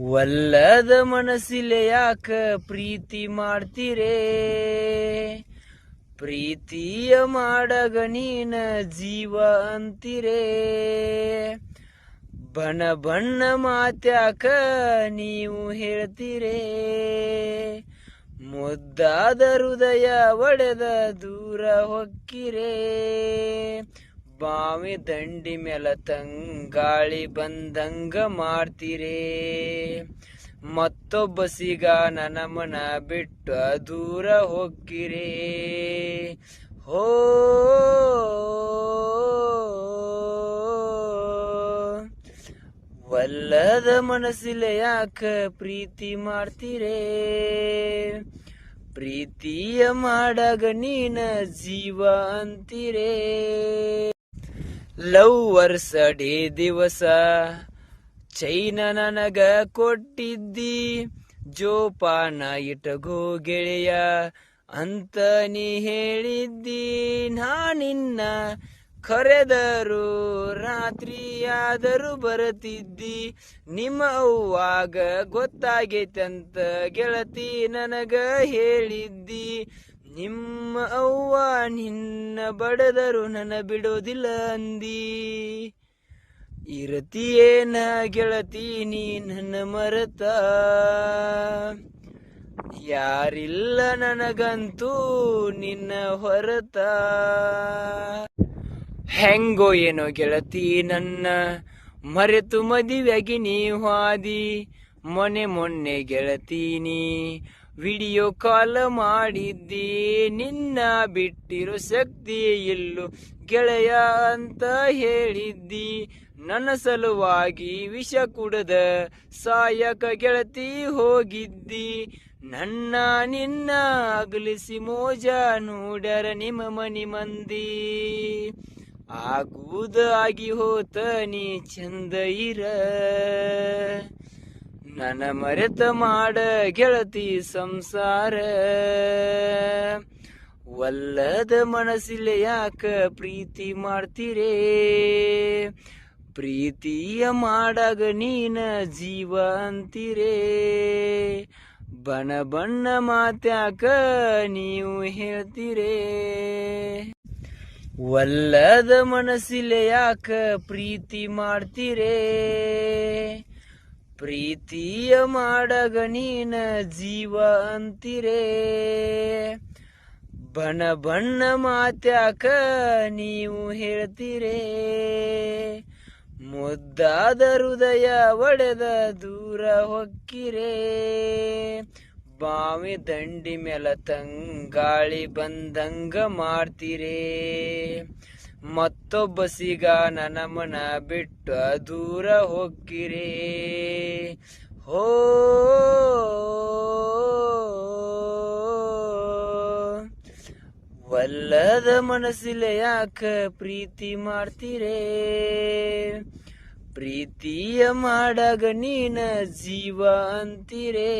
ಒಲ್ಲದ ಮನಸ್ಸಿಲೆ ಯಾಕ ಪ್ರೀತಿ ಮಾಡ್ತೀರೇ? ಪ್ರೀತಿಯ ಮಾಡಗ ನೀನ ಜೀವ ಅಂತೀರೇ? ಬಣ ಬಣ್ಣ ಮಾತ್ಯಾಕ ನೀವು ಹೇಳ್ತೀರೇ? ಮುದ್ದಾದ ಹೃದಯ ಒಡೆದ ದೂರ ಹೊಕ್ಕಿರೇ? ಬಾವಿ ದಂಡಿ ಮೇಲ ತಂಗಾಳಿ ಬಂದಂಗ ಮಾಡ್ತೀರೇ? ಮತ್ತೊಬ್ಬ ಸಿಗ ನನ್ನ ಮನ ಬಿಟ್ಟು ದೂರ ಹೋಗಿರೇ ಹೋ, ವಲ್ಲದ ಮನಸ್ಸಿಲ್ಲ ಯಾಕ ಪ್ರೀತಿ ಮಾಡ್ತೀರೇ? ಪ್ರೀತಿಯ ಮಾಡಗ ನೀನ ಜೀವ ಅಂತೀರೇ? ಲವ್ ವರ್ಷ ಡೇ ದಿವಸ. ಚೈನ ನನಗ ಕೊಟ್ಟಿದ್ದಿ. ಜೋಪಾನ ಇಟಗೋ ಗೆಳೆಯ. ಅಂತ ನೀ ಹೇಳಿದ್ದಿ. ನಾನಿನ್ನ ಕರೆದರು ರಾತ್ರಿಯಾದರೂ ಬರತಿದ್ದಿ. ನಿಮ್ಮ ಅವ್ವಾಗ ಗೊತ್ತಾಗೈತಂತ ಗೆಳತಿ ನನಗ ಹೇಳಿದ್ದಿ. ನಿಮ್ಮ ಅವ್ವ ನಿನ್ನ ಬಡದರು ನನ್ನ ಬಿಡೋದಿಲ್ಲ ಅಂದಿ. ಇರತಿಯೇನ ಗೆಳತಿ, ನೀ ನನ್ನ ಮರತ. ಯಾರಿಲ್ಲ ನನಗಂತೂ ನಿನ್ನ ಹೊರತ. ಹೆಂಗೋ ಏನೋ ಗೆಳತಿ ನನ್ನ, ಮರೆತು ಮದುವೆಗೆ ನೀ ಹಾದಿ ಮೊನೆ ಮೊನ್ನೆ ಗೆಳತೀನಿ ವಿಡಿಯೋ ಕಾಲ್ ಮಾಡಿದ್ದಿ, ನಿನ್ನ ಬಿಟ್ಟಿರೋ ಶಕ್ತಿ ಇಲ್ಲು, ಗೆಳೆಯ ಅಂತ ಹೇಳಿದ್ದಿ. ನನ್ನ ಸಲುವಾಗಿ ವಿಷ ಕುಡದ ಸಾಯಕ ಗೆಳತಿ ಹೋಗಿದ್ದಿ. ನನ್ನ ನಿನ್ನ ಅಗಲಿಸಿ ಮೋಜ ನೋಡರ ನಿಮ್ಮ ಮನಿ ಮಂದಿ. ಆಗುವುದಾಗಿ ಹೋತ ನೀ ಚಂದ ಇರ. ನನ್ನ ಮರೆತ ಮಾಡ ಗೆಳತಿ ಸಂಸಾರ. ಒಲ್ಲದ ಮನಸ್ಸಿಲ್ಲ ಯಾಕ ಪ್ರೀತಿ ಮಾಡ್ತೀರೇ? ಪ್ರೀತಿಯ ಮಾಡಾಗ ನೀನ ಜೀವ ಅಂತೀರೇ? ಬಣ ಬಣ್ಣ ಮಾತ್ಯಾಕ ನೀವು ಹೇಳ್ತೀರೇ? ಒಲ್ಲದ ಮನಸ್ಸಿಲ್ಲ ಯಾಕ ಪ್ರೀತಿ ಮಾಡ್ತೀರೇ? ಪ್ರೀತಿಯ ಮಾಡಗ ನೀನ ಜೀವ ಅಂತಿರೇ. ಬಣ ಬಣ್ಣ ಮಾತ್ಯಾಕ ನೀವು ಹೇಳ್ತೀರೇ. ಮುದ್ದಾದ ಹೃದಯ ಒಡೆದ ದೂರ ಹೊಕ್ಕಿರೇ. ಬಾವಿ ದಂಡಿ ಮೇಲ ತಂಗಾಳಿ ಬಂದಂಗ ಮಾಡ್ತೀರೇ. ಮತ್ತೊಬ್ಬ ಸಿಗ ನನಮನ ಮನ ಬಿಟ್ಟು ದೂರ ಹೋಗಿರಿ ಹೋ, ವಲ್ಲದ ಮನಸ್ಸಿಲೆ ಯಾಕ ಪ್ರೀತಿ ಮಾಡ್ತೀರೇ? ಪ್ರೀತಿಯ ಮಾಡಗ ನೀನ ಜೀವ ಅಂತೀರೇ?